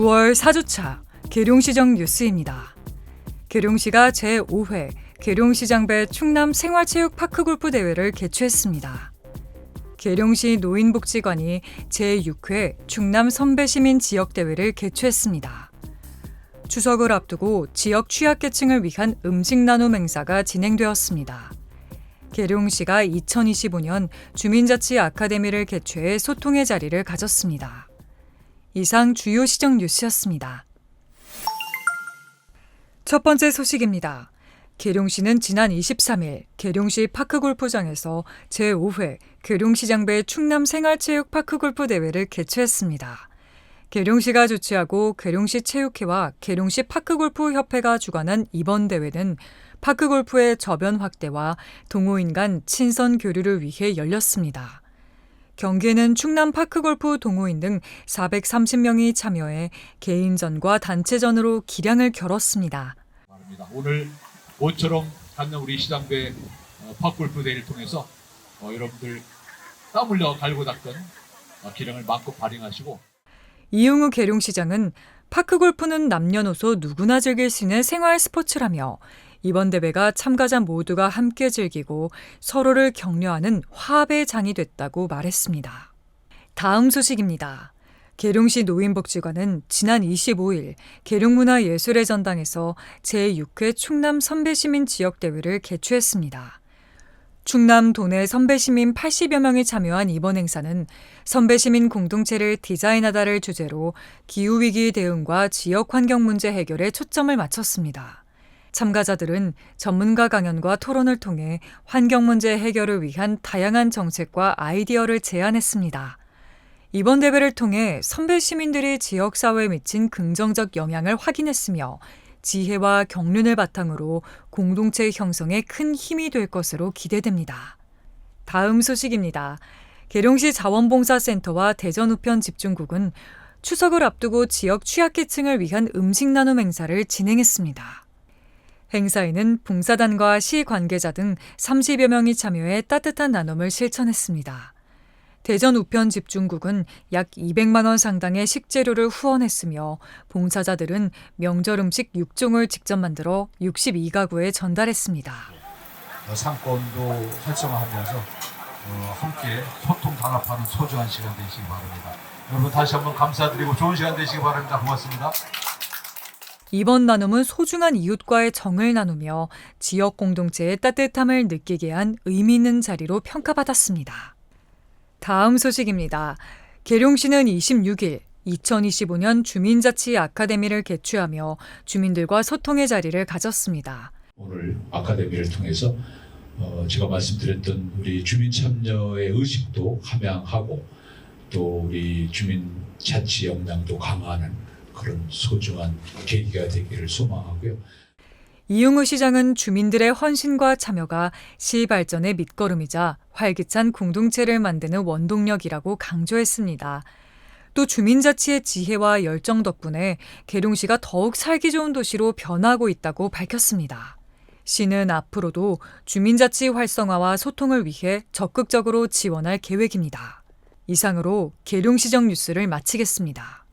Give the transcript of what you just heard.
9월 4주차 계룡시정 뉴스입니다. 계룡시가 제5회 계룡시장배 충남 생활체육파크 골프 대회를 개최했습니다. 계룡시 노인복지관이 제6회 충남 선배시민 지역대회를 개최했습니다. 추석을 앞두고 지역 취약계층을 위한 음식 나눔 행사가 진행되었습니다. 계룡시가 2025년 주민자치 아카데미를 개최해 소통의 자리를 가졌습니다. 이상 주요 시정 뉴스였습니다. 첫 번째 소식입니다. 계룡시는 지난 23일 계룡시 파크골프장에서 제5회 계룡시장배 충남 생활체육파크 골프 대회를 개최했습니다. 계룡시가 주최하고 계룡시 체육회와 계룡시 파크골프 협회가 주관한 이번 대회는 파크골프의 저변 확대와 동호인 간 친선 교류를 위해 열렸습니다. 경기에는 충남 파크골프 동호인 등 430명이 참여해 개인전과 단체전으로 기량을 겨뤘습니다. 오늘 모처럼 갖는 우리 시장배 어, 팝골프 대회를 통해서 어, 여러분들 땀 흘려 갈고 닦던 어, 기량을 마음껏 발휘하시고 이용우 계룡시장은 파크골프는 남녀노소 누구나 즐길 수 있는 생활 스포츠라며 이번 대회가 참가자 모두가 함께 즐기고 서로를 격려하는 화합의 장이 됐다고 말했습니다. 다음 소식입니다. 계룡시 노인복지관은 지난 25일 계룡문화예술의 전당에서 제6회 충남 선배시민 지역대회를 개최했습니다. 충남 도내 선배시민 80여 명이 참여한 이번 행사는 선배시민 공동체를 디자인하다를 주제로 기후위기 대응과 지역 환경 문제 해결에 초점을 맞췄습니다. 참가자들은 전문가 강연과 토론을 통해 환경 문제 해결을 위한 다양한 정책과 아이디어를 제안했습니다. 이번 대회를 통해 선배 시민들이 지역 사회에 미친 긍정적 영향을 확인했으며 지혜와 경륜을 바탕으로 공동체 형성에 큰 힘이 될 것으로 기대됩니다. 다음 소식입니다. 계룡시 자원봉사센터와 대전 우편 집중국은 추석을 앞두고 지역 취약계층을 위한 음식 나눔 행사를 진행했습니다. 행사에는 봉사단과 시 관계자 등 30여 명이 참여해 따뜻한 나눔을 실천했습니다. 대전 우편 집중국은 약 200만 원 상당의 식재료를 후원했으며 봉사자들은 명절 음식 6종을 직접 만들어 62가구에 전달했습니다. 어, 상권도 활성화하면서 어, 함께 소통 단합하는 소중한 시간 되시기 바랍니다. 여러분 다시 한번 감사드리고 좋은 시간 되시기 바랍니다. 고맙습니다. 이번 나눔은 소중한 이웃과의 정을 나누며 지역 공동체의 따뜻함을 느끼게 한 의미 있는 자리로 평가받았습니다. 다음 소식입니다. 계룡시는 26일 2025년 주민자치 아카데미를 개최하며 주민들과 소통의 자리를 가졌습니다. 오늘 아카데미를 통해서 어, 제가 말씀드렸던 우리 주민 참여의 의식도 함양하고 또 우리 주민 자치 역량도 강화하는 그런 소중한 계기가 되기를 소망하고요. 이용우 시장은 주민들의 헌신과 참여가 시 발전의 밑거름이자 활기찬 공동체를 만드는 원동력이라고 강조했습니다. 또 주민자치의 지혜와 열정 덕분에 계룡시가 더욱 살기 좋은 도시로 변하고 있다고 밝혔습니다. 시는 앞으로도 주민자치 활성화와 소통을 위해 적극적으로 지원할 계획입니다. 이상으로 계룡시정 뉴스를 마치겠습니다.